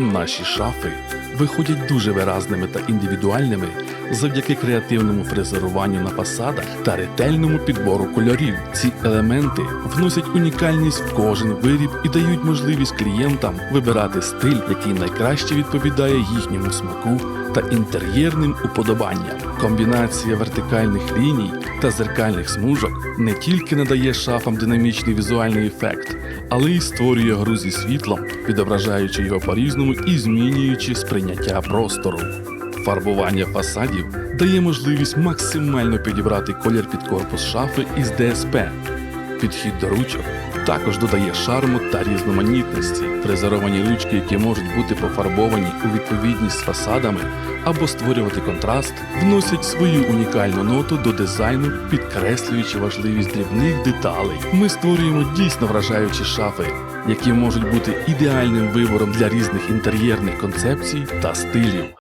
Наші шафи виходять дуже виразними та індивідуальними завдяки креативному фрезеруванню на фасадах та ретельному підбору кольорів. Ці елементи вносять унікальність в кожен виріб і дають можливість клієнтам вибирати стиль, який найкраще відповідає їхньому смаку та інтер'єрним уподобанням. Комбінація вертикальних ліній та зеркальних смужок не тільки надає шафам динамічний візуальний ефект, але й створює гру зі світлом, відображаючи його по-різному і змінюючи сприйняття простору. Фарбування фасадів дає можливість максимально підібрати колір під корпус шафи із ДСП. Підхід до ручок також додає шарму та різноманітності. Фрезеровані ручки, які можуть бути пофарбовані у відповідність з фасадами або створювати контраст, вносять свою унікальну ноту до дизайну, підкреслюючи важливість дрібних деталей. Ми створюємо дійсно вражаючі шафи, які можуть бути ідеальним вибором для різних інтер'єрних концепцій та стилів.